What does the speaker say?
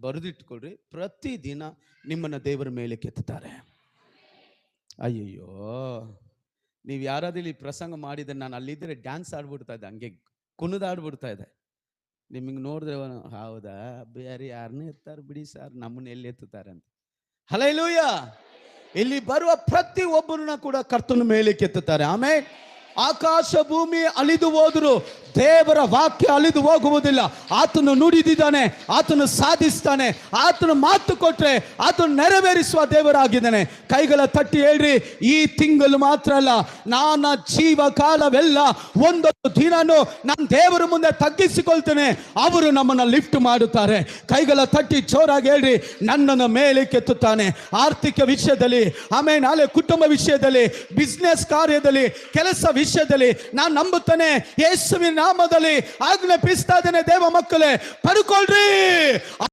ಬರೆದಿಟ್ಕೊಳ್ರಿ. ಪ್ರತಿದಿನ ನಿಮ್ಮನ್ನ ದೇವರ ಮೇಲೆ ಕೆತ್ತುತ್ತಾರೆ. ಅಯ್ಯಯ್ಯೋ. ನೀವು ಯಾರಾದ್ರೂ ಇಲ್ಲಿ ಪ್ರಸಂಗ ಮಾಡಿದ್ರೆ ನಾನು ಅಲ್ಲಿದ್ದರೆ ಡ್ಯಾನ್ಸ್ ಆಡ್ಬಿಡ್ತಾ ಇದ್ದೆ, ಹಂಗೆ ಕುಣಿದಾಡ್ಬಿಡ್ತಾ ಇದೆ ನಿಮಗೆ ನೋಡಿದ್ರೆ ಹೌದಾ? ಬೇರೆ ಯಾರನ್ನೇ ಎತ್ತಾರೆ ಬಿಡಿ ಸರ್, ನಮ್ಮನ್ನ ಎಲ್ಲಿ ಎತ್ತುತ್ತಾರೆ ಅಂತ. ಹಲೈಲೂಯ್ಯ ಇಲ್ಲಿ ಬರುವ ಪ್ರತಿ ಒಬ್ಬರನ್ನ ಕೂಡ ಕರ್ತನ ಮೇಲೆ ಕೆತ್ತುತ್ತಾರೆ. ಆಮೇಲೆ ಆಕಾಶ ಭೂಮಿ ಅಳಿದು ಹೋದ್ರು, ದೇವರ ವಾಕ್ಯ ಅಳಿದು ಹೋಗುವುದಿಲ್ಲ. ಆತನು ನುಡಿದಿದ್ದಾನೆ, ಆತನು ಸಾಧಿಸ್ತಾನೆ, ಆತನು ಮಾತು ಕೊಟ್ರೆ ಆತನು ನೆರವೇರಿಸುವ ದೇವರಾಗಿದ್ದಾನೆ. ಕೈಗಳ ತಟ್ಟಿ ಹೇಳ್ರಿ, ಈ ತಿಂಗಳು ಮಾತ್ರ ಅಲ್ಲ ನನ್ನ ಜೀವ ಕಾಲವೆಲ್ಲ ಒಂದೊಂದು ದಿನನೂ ನಾನು ದೇವರ ಮುಂದೆ ತಗ್ಗಿಸಿಕೊಳ್ತೇನೆ. ಅವರು ನಮ್ಮನ್ನು ಲಿಫ್ಟ್ ಮಾಡುತ್ತಾರೆ. ಕೈಗಳ ತಟ್ಟಿ ಜೋರಾಗಿ ಹೇಳ್ರಿ, ನನ್ನನ್ನು ಮೇಲೆ ಕೆತ್ತುತ್ತಾನೆ ಆರ್ಥಿಕ ವಿಷಯದಲ್ಲಿ, ಆಮೇಲೆ ನಾಳೆ ಕುಟುಂಬ ವಿಷಯದಲ್ಲಿ ಬಿಸ್ನೆಸ್ ಕಾರ್ಯದಲ್ಲಿ, ಕೆಲಸ ವಿಷಯದಲ್ಲಿ ನಾನು ನಂಬುತ್ತೇನೆ. ಯೇಸುವಿನ ನಾಮದಲ್ಲಿ ಆಜ್ಞಾಪಿಸ್ತಾ ಇದ್ದೇನೆ ದೇವ ಮಕ್ಕಳೇ. ಪಡ್ಕೊಳ್ರಿ.